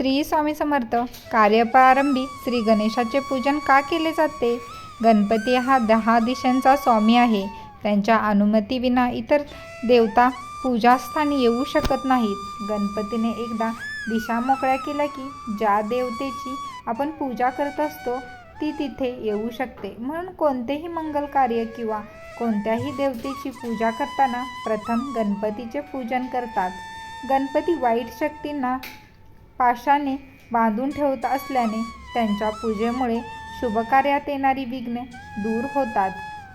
श्री स्वामी समर्थ. कार्यप्रारंभी श्री गणेशाचे पूजन का केले जाते? गणपती हा दहा दिशांचा स्वामी आहे. त्यांच्या अनुमतीविना इतर देवता पूजास्थानी येऊ शकत नाहीत. गणपतीने एकदा दिशा मोकळ्या केल्या की ज्या देवतेची आपण पूजा करत असतो ती तिथे येऊ शकते. म्हणून कोणतेही मंगल कार्य किंवा कोणत्याही देवतेची पूजा करताना प्रथम गणपतीचे पूजन करतात. गणपती वाईट शक्तींना पाशाने बांधून ठेवत असल्याने त्यांच्या पूजेमुळे शुभकार्यात येणारी विघ्ने दूर होतात.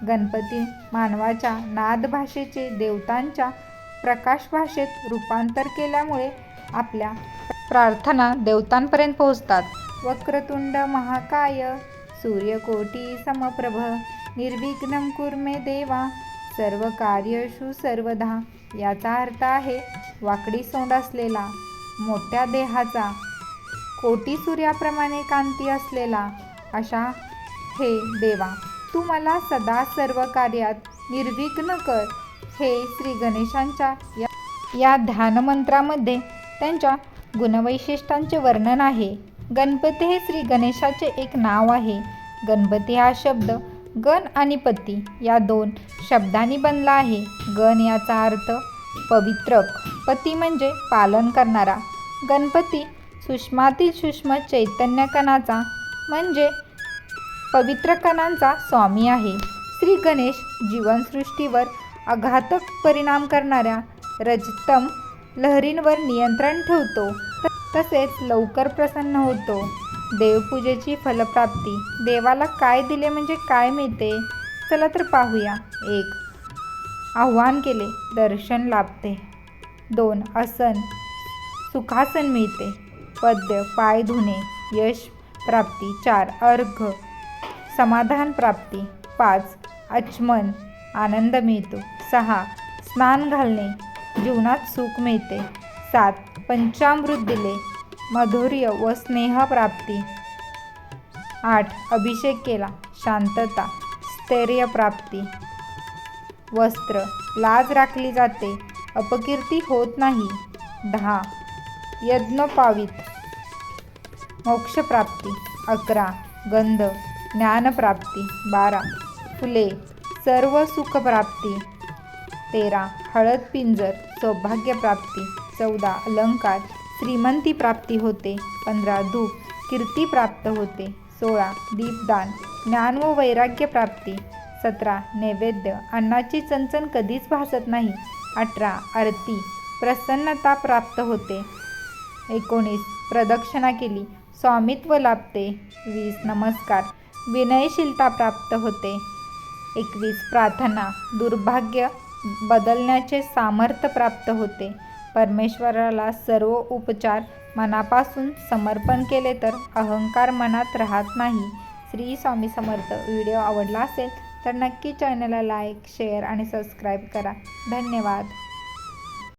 गणपती मानवाच्या नाद भाषेचे देवतांच्या प्रकाशभाषेत रूपांतर केल्यामुळे आपल्या प्रार्थना देवतांपर्यंत पोहोचतात. वक्रतुंड महाकाय सूर्यकोटी समप्रभ निर्विघ्न कुर्मे देवा सर्व कार्यशु सर्वदा याचा अर्थ आहे वाकडी सोंड असलेला मोठ्या देहाचा कोटी सूर्याप्रमाणे कांती असलेला अशा हे देवा तू मला सदा सर्व कार्यात निर्विघ्न कर. हे श्री गणेशांच्या या या ध्यानमंत्रामध्ये त्यांच्या गुणवैशिष्ट्यांचे वर्णन आहे. गणपती हे श्री गणेशाचे एक नाव आहे. गणपती हा शब्द गण आणि पती या दोन शब्दांनी बनला आहे. गण याचा अर्थ पवित्रक. पती म्हणजे पालन करणारा. गणपती सुषमातील सूक्ष्म चैतन्य कणाचा म्हणजे पवित्र कणांचा स्वामी आहे. श्री गणेश जीवनसृष्टीवर अघातक परिणाम करणाऱ्या रजतम लहरींवर नियंत्रण ठेवतो. तसेच लवकर प्रसन्न होतो. देवपूजेची फलप्राप्ती. देवाला काय दिले म्हणजे काय मिळते? चला तर पाहूया. एक. आव्हान केले. दर्शन लाभते. दोन आसन. सुखासन मिळते. पद्य पाय धुणे यश प्राप्ती. चार अर्घ. समाधान प्राप्ती. पाच अचमन आनंद मिळतो. सहा स्नान घालणे जीवनात सुख मिळते. सात पंचामृत दिले माधुर्य व स्नेहप्राप्ती आठ अभिषेक केला शांतता स्थैर्यप्राप्ती वस्त्र लाज राखली जाते अपकीर्ती होत नाही. दहा. यज्ञपावित मोक्षप्राप्ती. अकरा. गंध. ज्ञानप्राप्ती. बारा. फुले. सर्व सुखप्राप्ती. तेरा. हळद पिंजर. सौभाग्यप्राप्ती. चौदा. अलंकार. श्रीमंती प्राप्ती होते. पंधरा. धूप. कीर्ती प्राप्त होते. सोळा. दीपदान. ज्ञान व वैराग्य प्राप्ती. सतरा नैवेद्य अन्नाची चणचण कधीच भासत नाही. अठरा आरती प्रसन्नता प्राप्त होते. एकोणीस प्रदक्षिणा केली स्वामित्व लाभते. वीस नमस्कार विनयशीलता प्राप्त होते. एकवीस प्रार्थना दुर्भाग्य बदलण्याचे सामर्थ्य प्राप्त होते. परमेश्वराला सर्व उपचार मनापासून समर्पण केले तर अहंकार मनात राहत नाही. श्री स्वामी समर्थ. व्हिडिओ आवडला असेल तर नक्की चॅनलला लाईक शेअर आणि सबस्क्राईब करा. धन्यवाद.